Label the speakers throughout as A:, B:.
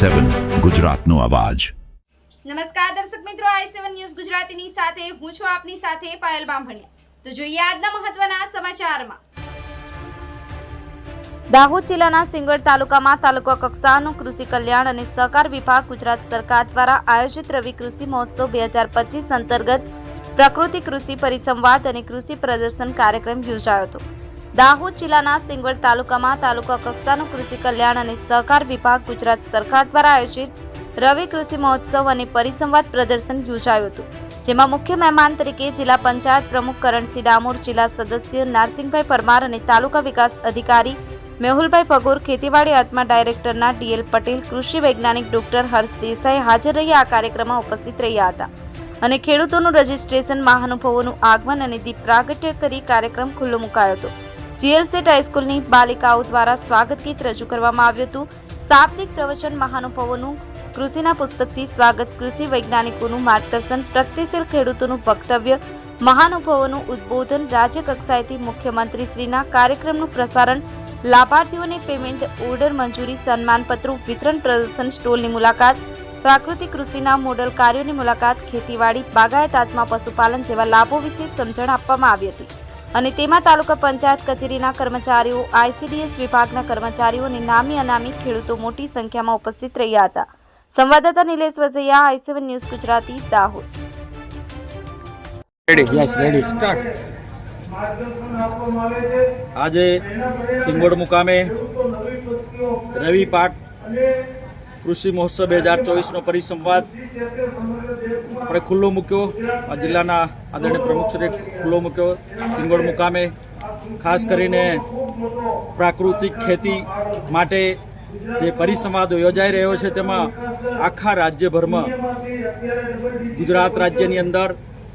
A: સેવન ગુજરાતનો અવાજ.
B: નમસ્કાર દર્શક મિત્રો આઈ સેવન ન્યૂઝ ગુજરાતીની સાથે હું છું આપની સાથે પાયલ બામભણિયા. તો જોઈએ આજના મહત્વના સમાચારમાં. દાહોદ જિલ્લાના સિંગવડ તાલુકામાં તાલુકા કક્ષાનું કૃષિ કલ્યાણ અને સહકાર વિભાગ ગુજરાત સરકાર દ્વારા આયોજિત રવિ કૃષિ મહોત્સવ બે હજાર પચીસ અંતર્ગત પ્રકૃતિ કૃષિ પરિસંવાદ અને કૃષિ પ્રદર્શન કાર્યક્રમ યોજાયો હતો. દાહોદ જિલ્લાના સિંગવડ તાલુકામાં તાલુકા કક્ષાનું કૃષિ કલ્યાણ અને સહકાર વિભાગ ગુજરાત સરકાર દ્વારા આયોજિત રવિ કૃષિ મહોત્સવ અને પરિસંવાદ પ્રદર્શન યોજાયું હતું, જેમાં મુખ્ય મહેમાન તરીકે જિલ્લા પંચાયત પ્રમુખ કરણસિંહ ડામોર, જિલ્લા સદસ્ય નારસિંહભાઈ પરમાર અને તાલુકા વિકાસ અધિકારી મેહુલભાઈ પગોર ખેતીવાડી આત્મા ડાયરેક્ટરના ડીએલ પટેલ, કૃષિ વૈજ્ઞાનિક ડોક્ટર હર્ષ દેસાઈ હાજર રહી આ કાર્યક્રમમાં ઉપસ્થિત રહ્યા હતા અને ખેડૂતોનું રજીસ્ટ્રેશન, મહાનુભાવોનું આગમન અને દીપ પ્રાગટ્ય કરી કાર્યક્રમ ખુલ્લો મુકાયો હતો. જીએલસેટ હાઈસ્કૂલની બાલિકાઓ દ્વારા સ્વાગત ગીત રજૂ કરવામાં આવ્યું હતું. શાબ્દિક પ્રવચન મહાનુભાવોનું કૃષિના પુસ્તકથી સ્વાગત કૃષિ વૈજ્ઞાનિકોનું માર્ગદર્શન, પ્રગતિશીલ ખેડૂતોનું વક્તવ્ય, મહાનુભાવોનું ઉદ્બોધન રાજ્ય કક્ષાએથી મુખ્યમંત્રીશ્રીના કાર્યક્રમનું પ્રસારણ, લાભાર્થીઓને પેમેન્ટ, ઓર્ડર મંજૂરી, સન્માનપત્રો, વિતરણ પ્રદર્શન, સ્ટોલની મુલાકાત, પ્રાકૃતિક કૃષિના મોડલ કાર્યોની મુલાકાત, ખેતીવાડી, બાગાયત આત્મા પશુપાલન જેવા લાભો વિશે સમજણ આપવામાં આવી હતી. અને તેમાં તાલુકા પંચાયત કચેરીના કર્મચારીઓ આઈસીડીએસ વિભાગના કર્મચારીઓ અને નામી અનામી ખેડૂતો મોટી સંખ્યામાં ઉપસ્થિત રહ્યા હતા. સંવાદદાતા Nilesh Vazaiya I seven news Gujarati Dahod.
C: Yes ready start
D: આજે સિંગોડ મુકામે રવિ પાક કૃષિ મહોત્સવ બે હજાર ચોવીસનો પરિસંવાદ આપણે ખુલ્લો મૂક્યો. આ જિલ્લાના આદરણીય પ્રમુખશ્રીએ ખુલ્લો મૂક્યો. સિંગોડ મુકામે ખાસ કરીને પ્રાકૃતિક ખેતી માટે જે પરિસંવાદ યોજાઈ રહ્યો છે, તેમાં આખા રાજ્યભરમાં ગુજરાત રાજ્યની અંદર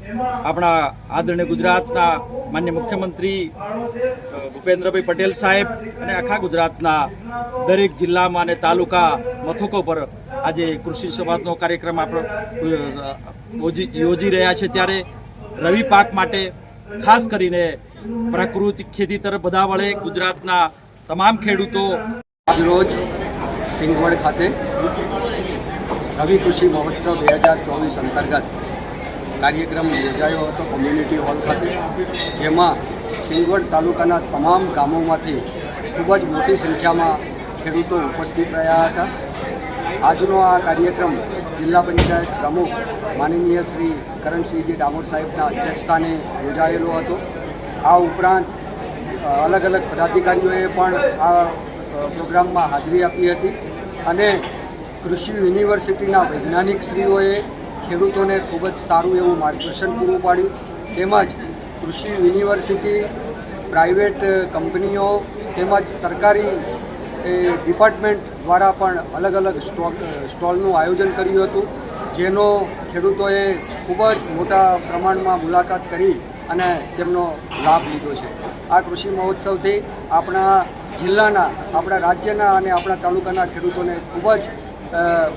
D: આપણા આદરણીય ગુજરાતના માન્ય મુખ્યમંત્રી ભૂપેન્દ્રભાઈ પટેલ સાહેબ અને આખા ગુજરાતના દરેક જિલ્લામાં અને તાલુકા મથકો પર આજે કૃષિ સંવાદનો કાર્યક્રમ આપણે યોજી રહ્યા છે. ત્યારે રવિ પાક માટે ખાસ કરીને પ્રાકૃતિક ખેતી તરફ બધા વળે ગુજરાતના તમામ ખેડૂતો.
C: આજરોજ સિંગવડ ખાતે રવિ કૃષિ મહોત્સવ બે હજાર ચોવીસ અંતર્ગત કાર્યક્રમ યોજાયો હતો કોમ્યુનિટી હોલ ખાતે, જેમાં સિંગવડ તાલુકાના તમામ ગામોમાંથી ખૂબ જ મોટી સંખ્યામાં ખેડૂતો ઉપસ્થિત રહ્યા હતા. આજનો આ કાર્યક્રમ જિલ્લા પંચાયત પ્રમુખ માનનીય શ્રી કરણસિંહજી ડામોર સાહેબના અધ્યક્ષસ્થાને યોજાયેલો હતો. આ ઉપરાંત અલગ અલગ પદાધિકારીઓએ પણ આ પ્રોગ્રામમાં હાજરી આપી હતી અને કૃષિ યુનિવર્સિટીના વૈજ્ઞાનિકશ્રીઓએ ખેડૂતોને ખૂબ જ સારું એવું માર્ગદર્શન પૂરું પાડ્યું. તેમજ કૃષિ યુનિવર્સિટી, પ્રાઇવેટ કંપનીઓ તેમજ સરકારી ડિપાર્ટમેન્ટ દ્વારા પણ અલગ અલગ સ્ટોલનું આયોજન કર્યું હતું, જેનો ખેડૂતોએ ખૂબ જ મોટા પ્રમાણમાં મુલાકાત કરી અને તેમનો લાભ લીધો છે. આ કૃષિ મહોત્સવથી આપણા જિલ્લાના, આપણા રાજ્યના અને આપણા તાલુકાના ખેડૂતોને ખૂબ જ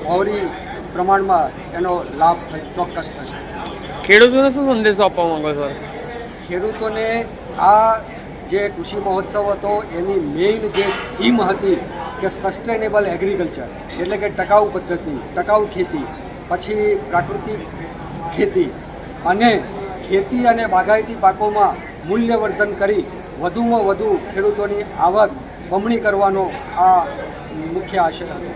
C: બહોળી પ્રમાણમાં એનો લાભ ચોક્કસ થશે.
E: ખેડૂતોને શું સંદેશો આપવા માંગો સર
C: ખેડૂતોને આ જે કૃષિ મહોત્સવ હતો એની મેઇન જે થીમ હતી કે સસ્ટેનેબલ એગ્રીકલ્ચર એટલે કે ટકાઉ પદ્ધતિ ટકાઉ ખેતી પછી પ્રાકૃતિક ખેતી અને ખેતી અને બાગાયતી પાકોમાં મૂલ્યવર્ધન કરી વધુમાં વધુ ખેડૂતોની આવક બમણી કરવાનો આ મુખ્ય આશય હતો.